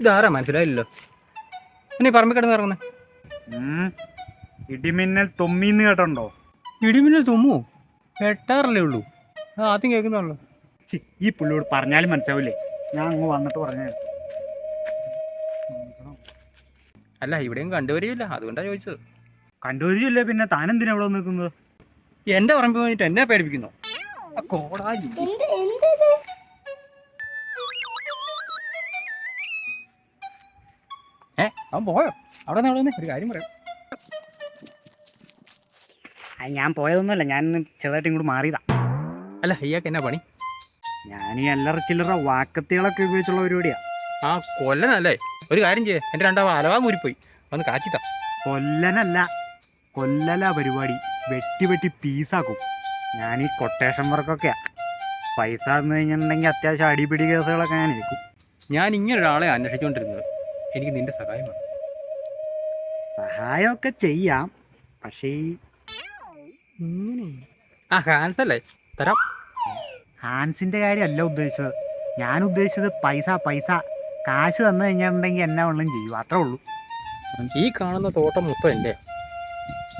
ഇതാരാ മനസ്സിലായില്ലല്ലോ? പിന്നെ ഈ പറമ്പിൽ കിടന്ന് ഇറങ്ങുന്നത് ഉം. ഇടിമിന്നൽ തൊമ്മിന്ന് കേട്ടുണ്ടോ ഇടിമിന്നൽ തുമ്മോ? വെട്ടാറല്ലേ ഉള്ളൂ. ആദ്യം കേൾക്കുന്നുള്ളൂ ഈ പുള്ളിയോട് പറഞ്ഞാലും മനസ്സിലാവില്ലേ? ഞാൻ അങ്ങ് വന്നിട്ട് പറഞ്ഞു അല്ല ഇവിടെയും കണ്ടുവരികയില്ല. അതുകൊണ്ടാണ് ചോദിച്ചത്. കണ്ടുവരികയില്ല പിന്നെ താൻ എന്തിനാ ഇവിടെ നിൽക്കുന്നത് എന്റെ പറമ്പ് പോയിട്ട് എന്നെ പേടിപ്പിക്കുന്നു. കോടാലി ഏ അവൻ പോയോ? അവിടെ നിന്ന് അവിടെ ഒരു കാര്യം പറയാം. ഞാൻ പോയതൊന്നുമല്ല ഞാൻ ചെറുതായിട്ട് ഇങ്ങോട്ട് മാറിയതാ. അല്ല ഇയാൾക്ക് എന്നാ പണി? ഞാൻ ഈ അല്ലറ ചില്ലറ വാക്കത്തികളൊക്കെ ഉപയോഗിച്ചുള്ള പരിപാടിയാ. ആ കൊല്ലനല്ലേ? ഒരു കാര്യം ചെയ്യേ. എന്റെ രണ്ടാം അലവാ കൂരിപ്പോയി ഒന്ന് കാച്ചിത്താ. കൊല്ലനല്ല കൊല്ലല പരിപാടി. വെട്ടി വെട്ടി പീസാക്കും. ഞാൻ ഈ കൊട്ടേഷൻ വർക്കൊക്കെയാ പൈസ തന്നു കഴിഞ്ഞിട്ടുണ്ടെങ്കിൽ അത്യാവശ്യം അടിപിടി കേസുകളൊക്കെ ഞാൻ എടുക്കും. ഞാൻ ഇങ്ങനെ ഒരാളെ അന്വേഷിച്ചുകൊണ്ടിരുന്നത് എനിക്ക് നിന്റെ സഹായം വേണം സഹായമൊക്കെ ചെയ്യാം. പക്ഷേ ആ ഹാൻസ് അല്ലേ? തരാം. ഹാൻസിന്റെ കാര്യമല്ല ഉദ്ദേശിച്ചത്. ഞാൻ ഉദ്ദേശിച്ചത് പൈസ പൈസ. കാശ് തന്നു കഴിഞ്ഞിട്ടുണ്ടെങ്കിൽ എന്നാ വേണം ചെയ്യും. അത്രേ ഉള്ളൂ. ഈ കാണുന്ന തോട്ടം മൊത്തം എന്റെ.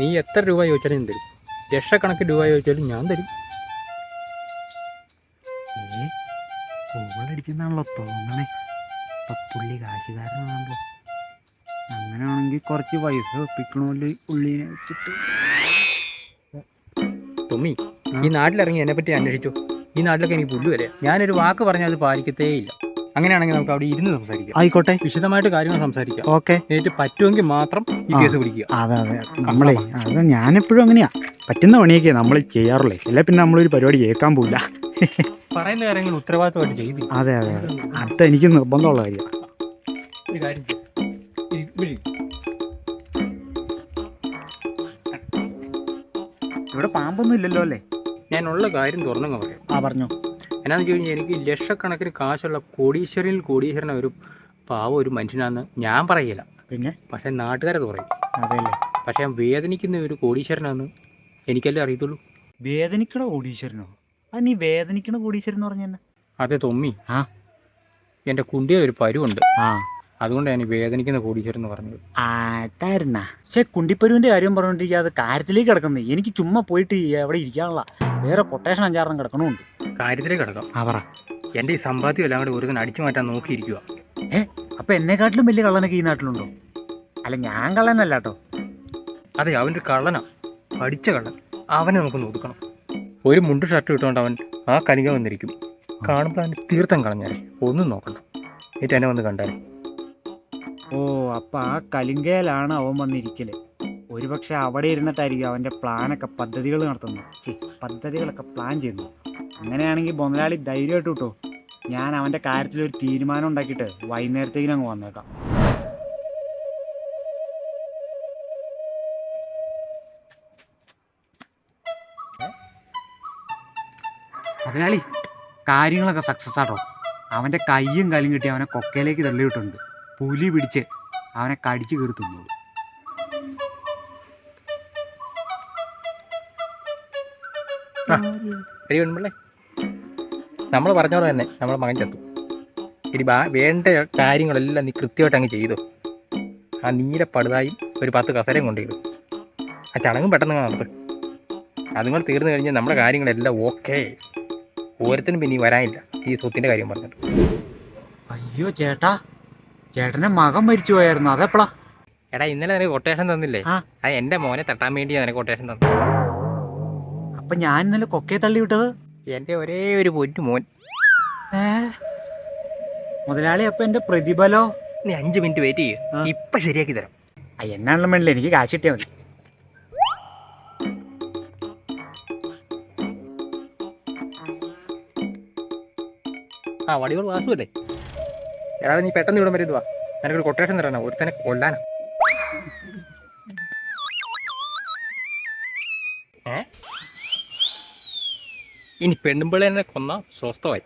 നീ എത്ര രൂപ ചോദിച്ചാലും ഞാൻ തരും. ലക്ഷക്കണക്കിന് രൂപ ചോദിച്ചാലും ഞാൻ തരും. ഏ? കോളടിച്ചെന്നാണല്ലോ തോന്നണേ. പപ്പുള്ളി പുള്ളി കാശുകാരനാണല്ലോ അങ്ങനെയാണെങ്കിൽ കുറച്ച് പൈസ ഒപ്പിക്കണമല്ലോ ഈ പുള്ളിനെ വെച്ചിട്ട്? തുമ്മി ഈ നാട്ടിലിറങ്ങി എന്നെ പറ്റി അന്വേഷിച്ചു. ഈ നാട്ടിലൊക്കെ എനിക്ക് പുല്ല് വരെ. ഞാനൊരു വാക്ക് പറഞ്ഞാൽ അത് പാലിക്കത്തേ ഇല്ല അങ്ങനെയാണെങ്കിൽ നമുക്ക് അവിടെ ഇരുന്ന് സംസാരിക്കാം. ആയിക്കോട്ടെ. വിശദമായിട്ട് കാര്യങ്ങൾ സംസാരിക്കാം. ഓക്കെ. എന്നിട്ട് പറ്റുമെങ്കിൽ മാത്രം ഈ കേസ് പിടിക്കുക. അതെ അതെ. നമ്മളെ അത് ഞാനെപ്പോഴും അങ്ങനെയാ. പറ്റുന്ന പണിയൊക്കെ നമ്മൾ ചെയ്യാറുള്ളേ. അല്ലെ പിന്നെ നമ്മളൊരു പരിപാടി കേൾക്കാൻ പോവില്ല. പറയുന്ന കാര്യങ്ങൾ ഉത്തരവാദിത്തമായിട്ട് ചെയ്തു അതെ അതെ അടുത്ത എനിക്ക് നിർബന്ധമുള്ള കാര്യമാണ് ഒരു കാര്യം ഇവിടെ പാമ്പൊന്നും ഇല്ലല്ലോ അല്ലേ? ഞാനുള്ള കാര്യം തുറന്നങ്ങ് പറയാം. ആ പറഞ്ഞു. എന്നാന്ന് വെച്ച് കഴിഞ്ഞാൽ എനിക്ക് ലക്ഷക്കണക്കിന് കാശുള്ള കോടീശ്വരനിൽ കോടീശ്വരനെ ഒരു പാവം ഒരു മനുഷ്യനാന്ന് ഞാൻ പറയില്ല. പിന്നെ? പക്ഷേ നാട്ടുകാരത് പറയും. അതല്ലേ? പക്ഷേ വേദനിക്കുന്ന ഒരു കോടീശ്വരനാന്ന് എനിക്കല്ലേ അറിയത്തുള്ളൂ. വേദനിക്കണ കോടീശ്വരനോ? അത് നീ വേദനിക്കണ കോടീശ്വരൻ എന്ന് പറഞ്ഞ അതെ തൊമ്മി. ആ. എന്റെ കുണ്ടിയിൽ ഒരു പരുവുണ്ട്. ആ. അതുകൊണ്ടാണ് ഞാൻ വേദനിക്കുന്ന കോടീശ്വരൻ എന്ന് പറഞ്ഞത്. ആട്ടായിരുന്ന. പക്ഷെ കുണ്ടിപ്പരുവിന്റെ കാര്യം പറഞ്ഞോണ്ടിരിക്കുക അത് കാര്യത്തിലേക്ക് കിടക്കുന്നത് എനിക്ക് ചുമ്മാ പോയിട്ട് അവിടെ ഇരിക്കാനുള്ള. വേറെ കൊട്ടേഷൻ അഞ്ചാറെണ്ണം കിടക്കണമുണ്ട്. കാര്യത്തിലേക്ക് കിടക്കാം. ആ പറ. എന്റെ ഈ സമ്പാദ്യം എല്ലാം കൂടെ ഒരുതന്നെ അടിച്ചു മാറ്റാൻ നോക്കിയിരിക്കുക ഏ അപ്പൊ എന്നെക്കാട്ടിലും വലിയ കള്ളനൊക്കെ ഈ നാട്ടിലുണ്ടോ? അല്ല ഞാൻ കള്ളനല്ല കേട്ടോ അതെ അവന്റെ കള്ളനാ. പഠിച്ച കള്ളൻ. അവനെ നമുക്ക് നോക്കണം ഒരു മുണ്ട് ഷർട്ട് ഇട്ടുകൊണ്ട് അവൻ ആ കനിക വന്നിരിക്കും. കാണുമ്പോൾ അവന്റെ തീർത്ഥം കളഞ്ഞാലേ ഒന്നും നോക്കണ്ട. എന്നിട്ട് എന്നെ വന്ന് കണ്ടാലേ. ഓ അപ്പൊ ആ കലിങ്കയിലാണ് അവൻ വന്നിരിക്കൽ. ഒരുപക്ഷെ അവിടെ ഇരുന്നിട്ടായിരിക്കും അവന്റെ പ്ലാനൊക്കെ പദ്ധതികൾ നടത്തുന്നത്. ചേ പദ്ധതികളൊക്കെ പ്ലാൻ ചെയ്യുന്നു അങ്ങനെയാണെങ്കിൽ മുതലാളി ധൈര്യമായിട്ട് കിട്ടോ ഞാൻ അവന്റെ കാര്യത്തിൽ ഒരു തീരുമാനം ഉണ്ടാക്കിയിട്ട് വൈകുന്നേരത്തേക്കിനും അങ്ങ് വന്നേക്കാം. മുതലാളി കാര്യങ്ങളൊക്കെ സക്സസ് ആട്ടോ. അവന്റെ കയ്യും കാലും കിട്ടി അവനെ കൊക്കയിലേക്ക് തള്ളിയിട്ടുണ്ട് പുലി പിടിച്ച് അവനെ കടിച്ചു കീറി എടി പെൺപിള്ളേ നമ്മൾ പറഞ്ഞ പോലെ തന്നെ നമ്മൾ മകൻ ചത്തു. ഇനി ബാ വേണ്ട കാര്യങ്ങളെല്ലാം നീ കൃത്യമായിട്ട് അങ്ങ് ചെയ്തു. ആ നീല പടുതായി ഒരു പത്ത് കസരയും കൊണ്ടിടും ആ ചടങ്ങും പെട്ടെന്ന് നടത്തും അതുങ്ങൾ തീർന്നു കഴിഞ്ഞാൽ നമ്മുടെ കാര്യങ്ങളെല്ലാം ഓക്കെ. ഓരോരുത്തരും പിന്നെ വരാനില്ല. ഈ സ്വത്തിന്റെ കാര്യം പറഞ്ഞിട്ട്. അയ്യോ ചേട്ടാ ചേട്ടന്റെ മകൻ മരിച്ചു പോയായിരുന്നു. അതെപ്പളാ? എടാ ഇന്നലെ നിനക്ക് കൊട്ടേഷൻ തന്നില്ലേ? ആ. ആ എന്റെ മോനെ തട്ടാൻ വേണ്ടി നിനക്ക് കൊട്ടേഷൻ തന്നു അപ്പൊ ഞാൻ ഇന്നലെ കൊക്കയെ തള്ളി വിട്ടത്? എന്റെ ഒരേ ഒരു പൊന്നു മോൻ. ഏ? മുതലാളി അപ്പൊ എന്റെ പ്രതിഫലോ നീ അഞ്ച് മിനിറ്റ് വെയിറ്റ്. ചെയ്യ്. ഇപ്പം ശരിയാക്കി തരാം. ആ, എന്നാണല്ലോ വേണ്ടില്ല എനിക്ക് കാശ് കിട്ടിയാൽ മതി. ആ വടികൾ വാസുവല്ലേ എടാ നീ പെട്ടെന്ന് ഇവിടെ വരെ വാ നിനക്കൊരു കൊട്ടേഷൻ തരാനാ. ഒരുത്തനെ കൊല്ലാനാ. ഏ? ഇനി പെണ്ണുമ്പിളെ തന്നെ കൊന്ന സ്വസ്ഥമായി.